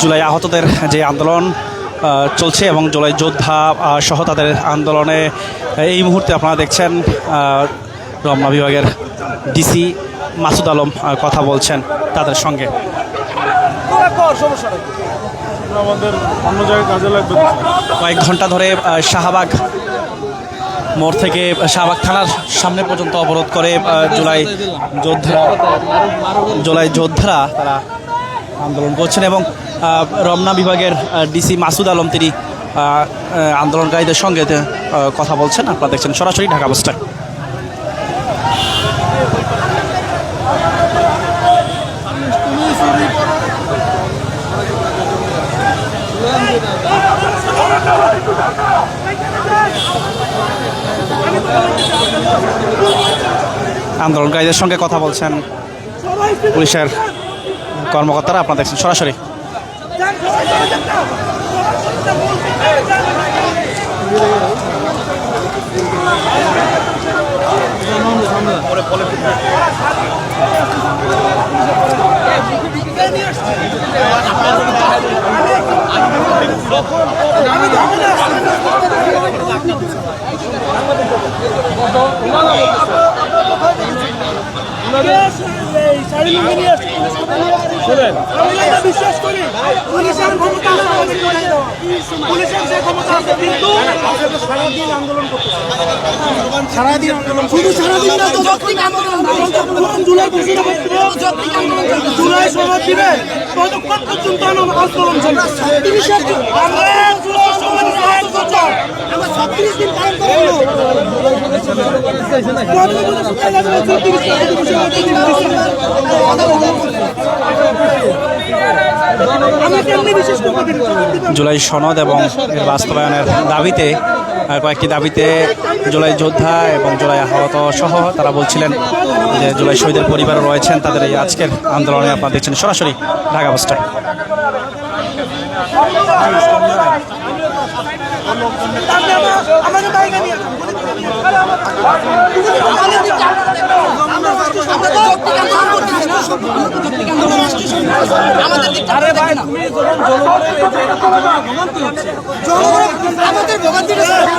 জুলাই আহতদের যে আন্দোলন চলছে এবং জুলাই যোদ্ধা সহ তাদের আন্দোলনে এই মুহূর্তে আপনারা দেখছেন রমনা বিভাগের ডিসি মাসুদ আলম কথা বলছেন তাদের সঙ্গে। আমাদের অন্য জায়গায় কাজে লাগবে কয়েক ঘণ্টা ধরে শাহবাগ মোড় থেকে শাহবাগ থানার সামনে পর্যন্ত অবরোধ করে জুলাই যোদ্ধারা জুলাই যোদ্ধারা তারা আন্দোলন করছেন এবং রমনা বিভাগের ডিসি মাসুদ আলম তিনি আন্দোলনকারীদের সঙ্গে কথা বলছেন। আপনারা দেখছেন সরাসরি ঢাকা বাসটা আন্দোলনকারীদের সঙ্গে কথা বলছেন পুলিশের কর্মকর্তারা আপনারা দেখছেন সরাসরি। বিশ্বাস করি পুলিশের ক্ষমতা আছে আমাদের করে দেওয়া। পুলিশের যে ক্ষমতা আছে কিন্তু সারাদিন আন্দোলন করতেছে সারাদিন আন্দোলন শুধু সারাদিন না তো যৌক্তিক আন্দোলন জুলাই যৌক্তিক আন্দোলন জুলাই সমাজ দিবে। ততক্ষণ পর্যন্ত আন্দোলন চলবে তিরিশের আমরা জুলাই সনদ এবং এর বাস্তবায়নের দাবিতে কয়েকটি দাবিতে জুলাই যোদ্ধা এবং জুলাই আহত সহ তারা বলছিলেন যে জুলাই শহীদের পরিবারও রয়েছেন, তাদের এই আজকের আন্দোলনে আপনারা দেখছেন সরাসরি ঢাকা বাসটায় আমাদের বাইরে নিয়ে আমাদের ভোগান্তিটা রাস্তা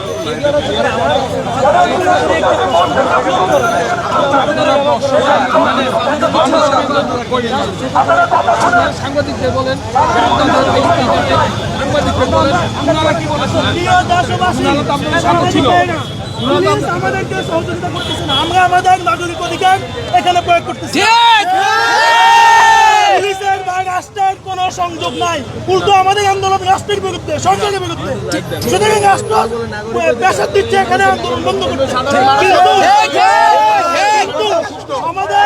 সাংবাদিকদের বলেন সাংবাদিকদের বলেন আপনারা কি বলেছেন প্রিয় দেশবাসী, সামনে ছিল। পুলিশ আমাদেরকে সহযোগিতা করতেছে না। আমরা আমাদের নাগরিক অধিকার এখানে প্রয়োগ করতেছি পুলিশের রাষ্ট্রের কোনো সংযোগ নাই। উল্টো আমাদের আন্দোলন রাষ্ট্রের বিরুদ্ধে, সরকারের বিরুদ্ধে। সুতরাং রাষ্ট্র দিচ্ছে এখানে আন্দোলন বন্ধ করতে আমাদের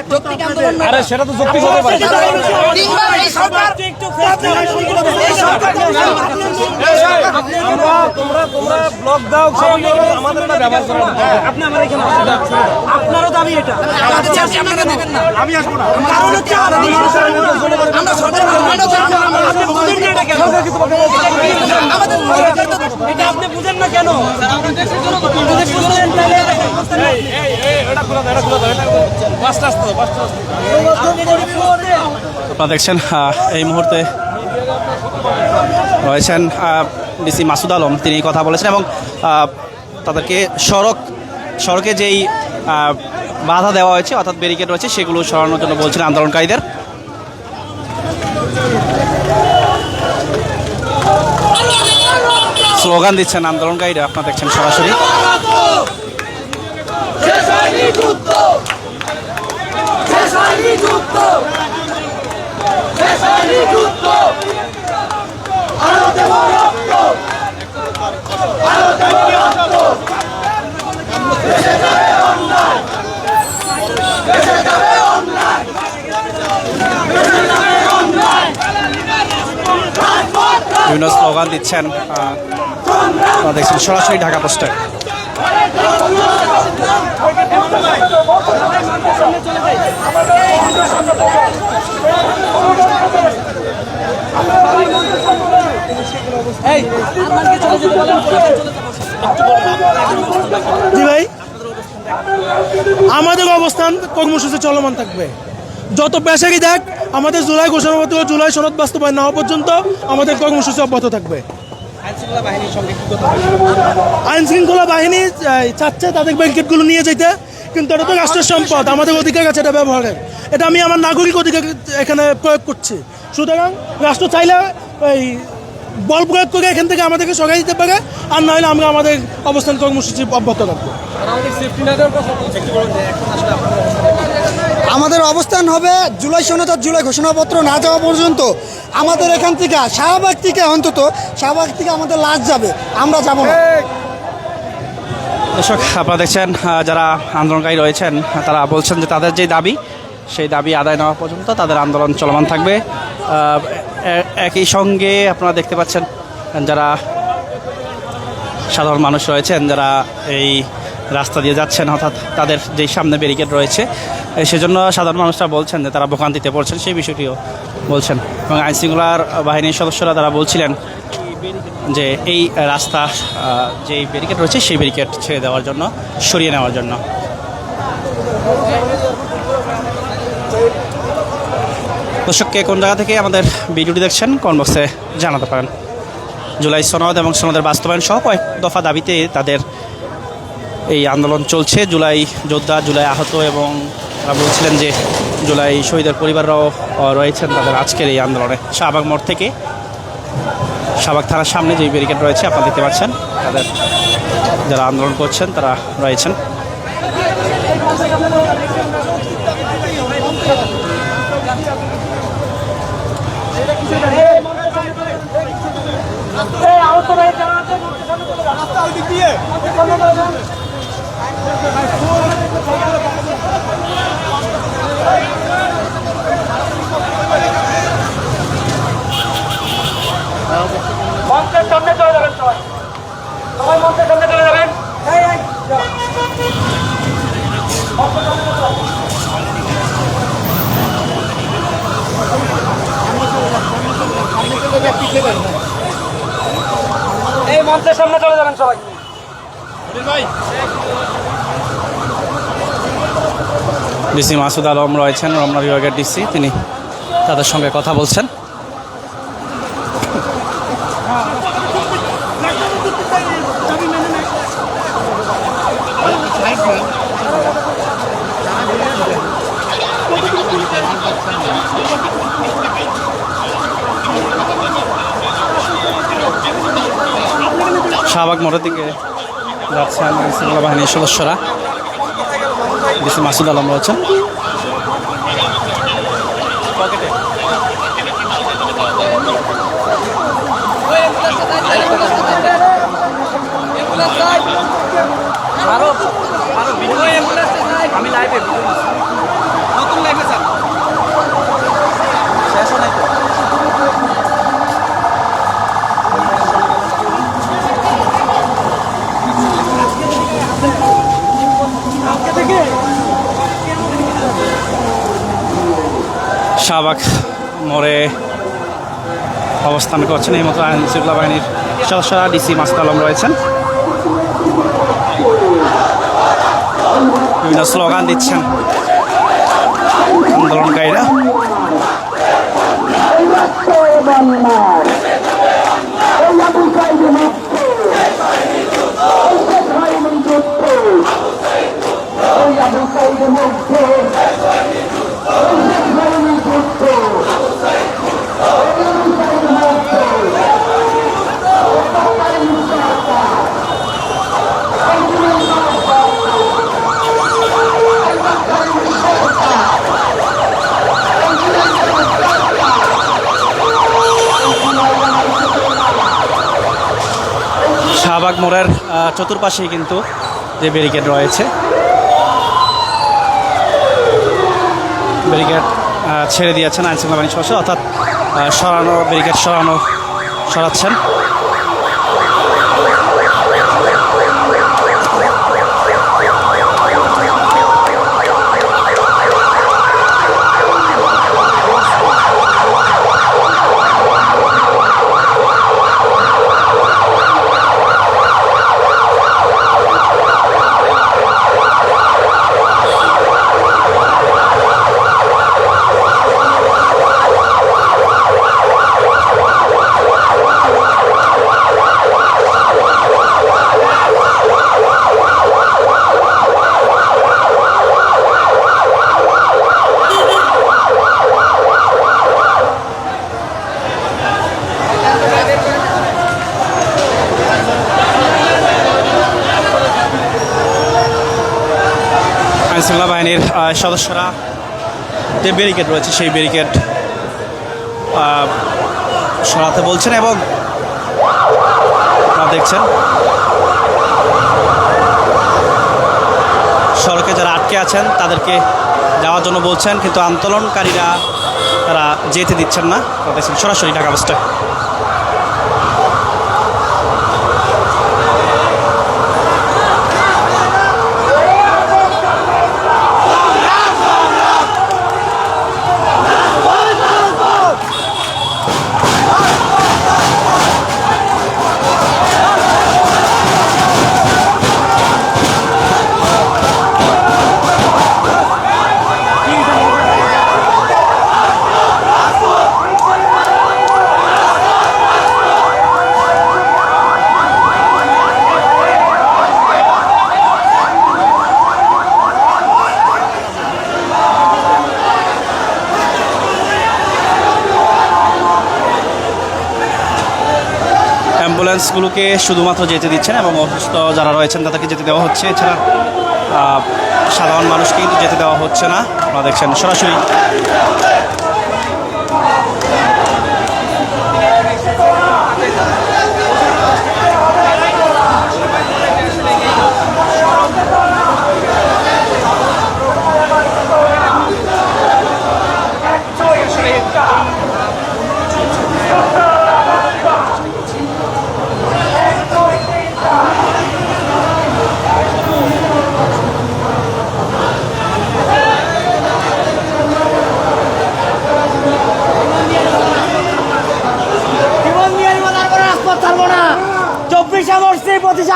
আমাদের। তোমরা আন্দোলন। আরে সেটা তো যুক্তি হতে পারে তিনবার এই সরকার এই সরকার আমরা তোমরা তোমরা ব্লক দাও আমাদের না। ব্যবহার করো আপনি আমার এখানে আপনারও দাবি এটা। আমাদের চার্জ আপনারা দেবেন না। আমি আসব না। কারণ হচ্ছে আমরা সরকার আপনি বুঝেন না এটা আমাদের আপনি বুঝেন না কেন? এই, এই, এই, এটা খুলে দাও, এটা খুলে দাও, এটা আসতে আসতে। আপনারা দেখছেন এই মুহূর্তে রয়েছেন ডিসি মাসুদ আলম। তিনি কথা বলেছেন এবং তাদেরকে সড়ক, সড়কে যেই বাধা দেওয়া হয়েছে, অর্থাৎ ব্যারিকেড রয়েছে, সেগুলো সরানোর জন্য বলছেন আন্দোলনকারীদের। স্লোগান দিচ্ছেন আন্দোলনকারীরা, আপনারা দেখছেন সরাসরি। বিভিন্ন স্লোগান দিচ্ছেন দেখছেন সরাসরি ঢাকা পোস্টার জি ভাই। আমাদের অবস্থান কর্মসূচি চলমান থাকবে। যত পেশারি দেখ আমাদের জুলাই ঘোষণাপত্র ও জুলাই সনদ বাস্তবায়ন না হওয়া পর্যন্ত আমাদের কর্মসূচি অব্যাহত থাকবে। আইন শৃঙ্খলা বাহিনী চাচ্ছে তাদের ব্যাংকেটগুলো নিয়ে যেতে কিন্তু এটা তো রাষ্ট্রের সম্পদ আমাদের অধিকার আছে এটা ব্যবহারের। এটা আমি আমার নাগরিক অধিকার এখানে প্রয়োগ করছি। সুতরাং রাষ্ট্র চাইলে এই বল প্রয়োগ করে এখান থেকে আমাদেরকে সরাই দিতে পারে আর না হলে আমরা আমাদের অবস্থান কর্মসূচি অব্যাহত রাখব। আমাদের অবস্থান হবে জুলাই সনদ আর জুলাই ঘোষণাপত্র না যাওয়া পর্যন্ত। আমাদের এখান থেকে শাহবাগ থেকে অন্তত শাহবাগ থেকে আমাদের লাশ যাবে আমরা যাব না। দর্শক, আপনারা দেখছেন যারা আন্দোলনকারী রয়েছেন, তারা বলছেন যে তাদের যে দাবি, সেই দাবি আদায় নেওয়া পর্যন্ত তাদের আন্দোলন চলমান থাকবে। একই সঙ্গে আপনারা দেখতে পাচ্ছেন, যারা সাধারণ মানুষ রয়েছেন, যারা এই রাস্তা দিয়ে যাচ্ছেন, অর্থাৎ তাদের যেই সামনে ব্যারিকেড রয়েছে সেজন্য সাধারণ মানুষরা বলছেন যে তারা ভোগান্তিতে পড়ছেন, সেই বিষয়টিও বলছেন। এবং আইনশৃঙ্খলার বাহিনীর সদস্যরা তারা বলছিলেন যে এই রাস্তা যে ব্যারিকেড রয়েছে সেই ব্যারিকেড ছেড়ে দেওয়ার জন্য, সরিয়ে নেওয়ার জন্য। দর্শককে কোন জায়গা থেকে আমাদের ভিডিওটি দেখছেন কোন বক্সে জানাতে পারেন। জুলাই সনদ এবং সনদের বাস্তবায়ন সহ কয়েক দফা দাবিতে তাদের এই আন্দোলন চলছে। জুলাই যোদ্ধা, জুলাই আহত এবং তারা বলছিলেন যে জুলাই শহীদের পরিবাররাও রয়েছেন তাদের আজকের এই আন্দোলনে। শাহবাগ মোড় থেকে শাহবাগ থানার সামনে যে ব্যারিকেড রয়েছে, আপনারা দেখতে পাচ্ছেন, তাদের যারা আন্দোলন করছেন, তারা রয়েছেন মঞ্চের সামনে চলে যাবেন সবাই সবাই মঞ্চের সামনে চলে যাবেন এই মঞ্চের সামনে চলে যাবেন সবাই। ডিসি মাসুদ আলম রয়েছেন রমনা বিভাগের ডিসি তিনি তাদের সঙ্গে কথা বলছেন। শাহবাগ মোড়ের দিকে যাচ্ছেন আইনশৃঙ্খলা বাহিনীর সদস্যরা। ডিসি মাসুদ আলম রয়েছেন। আমি লাইভে নতুন লাইভে স্যার শাহবাগ মোড়ে অবস্থান করছেন। এই মতো আইন শৃঙ্খলা বাহিনীর সদস্যরা ডিসি মাসুদ আলম রয়েছেন। বিভিন্ন স্লোগান দিচ্ছেন আন্দোলনকারীরা। এই শাহবাগ মোড়ের আহ, চতুর্পাশেই কিন্তু যে ব্যারিকেড রয়েছে। ব্যারিকেড ছেড়ে দিয়েছেন আইনশৃঙ্খলা বাহিনী সদস্য, অর্থাৎ সরানো, ব্যারিকেড সরানো, সরাচ্ছেন। শৃঙ্খলা বাহিনীর সদস্যরা যে ব্যারিকেড রয়েছে সেই ব্যারিকেড সরাতে বলছেন এবং দেখছেন সড়কে যারা আটকে আছেন তাদেরকে যাওয়ার জন্য বলছেন, কিন্তু আন্দোলনকারীরা তারা যেতে দিচ্ছেন না। দেখছেন সরাসরি ঢাকা বাসটা। অ্যাম্বুলেন্সগুলোকে শুধুমাত্র যেতে দিচ্ছেন এবং অসুস্থ যারা রয়েছেন তাদেরকে যেতে দেওয়া হচ্ছে। এছাড়া সাধারণ মানুষকে কিন্তু যেতে দেওয়া হচ্ছে না। আপনারা দেখছেন সরাসরি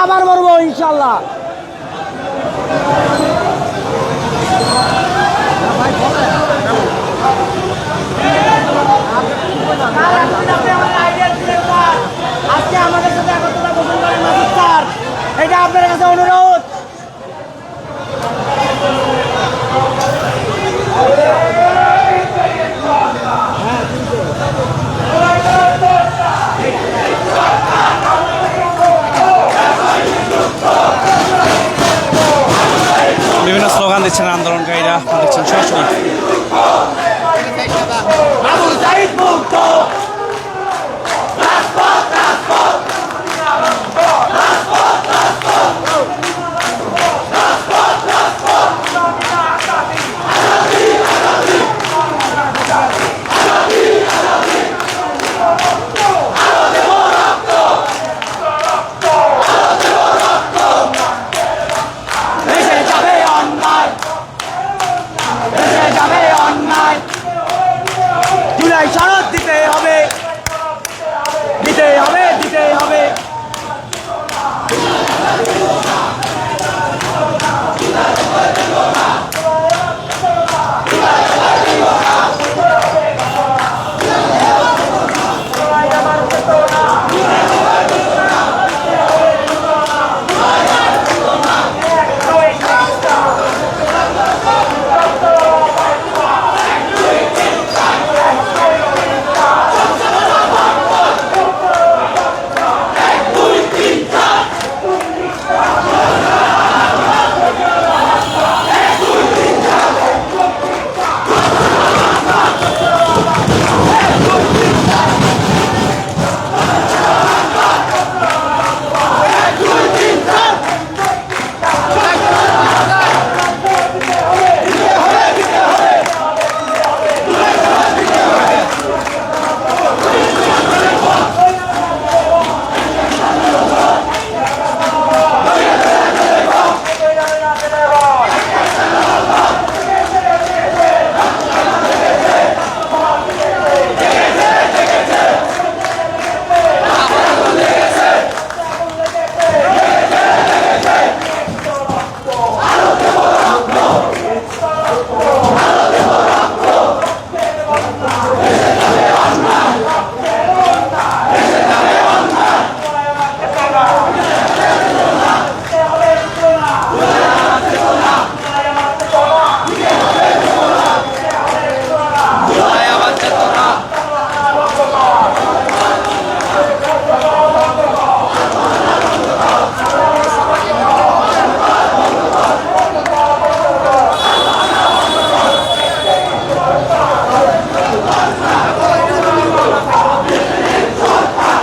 আবার মরবো ইনশাল্লাহ আজকে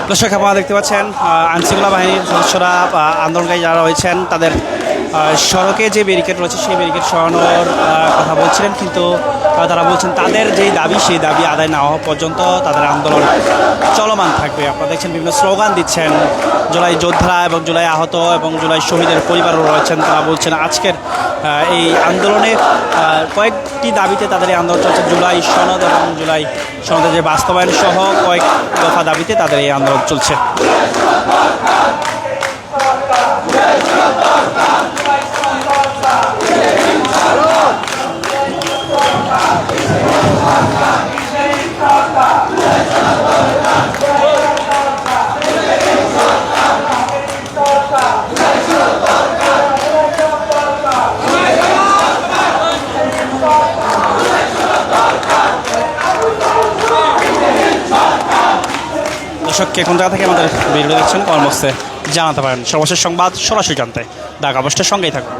দর্শক, আপনারা দেখতে পাচ্ছেন আইনশৃঙ্খলা বাহিনীর সদস্যরা আন্দোলনকারী যারা রয়েছেন, তাদের সড়কে যে ব্যারিকেড রয়েছে, সেই ব্যারিকেড সরানোর কথা বলছিলেন, কিন্তু তারা বলছেন তাদের যেই দাবি, সেই দাবি আদায় না হওয়া পর্যন্ত তাদের আন্দোলন চলমান থাকবে। আপনারা দেখছেন বিভিন্ন স্লোগান দিচ্ছেন, জুলাই যোদ্ধারা এবং জুলাই আহত এবং জুলাই শহীদের পরিবারও রয়েছেন। তারা বলছেন আজকের এই আন্দোলনে কয়েকটি দাবিতে তাদের এই আন্দোলন চলছে। জুলাই সনদ এবং জুলাই সনদের যে বাস্তবায়ন সহ কয়েক দফা দাবিতে তাদের এই আন্দোলন চলছে। দর্শককে কোন জায়গা থেকে আমাদের ভিডিও দেখছেন কর্মস্থে জানাতে পারেন। সর্বশেষ সংবাদ সরাসরি জানতে। দাগ অবস্থার সঙ্গেই থাকুন।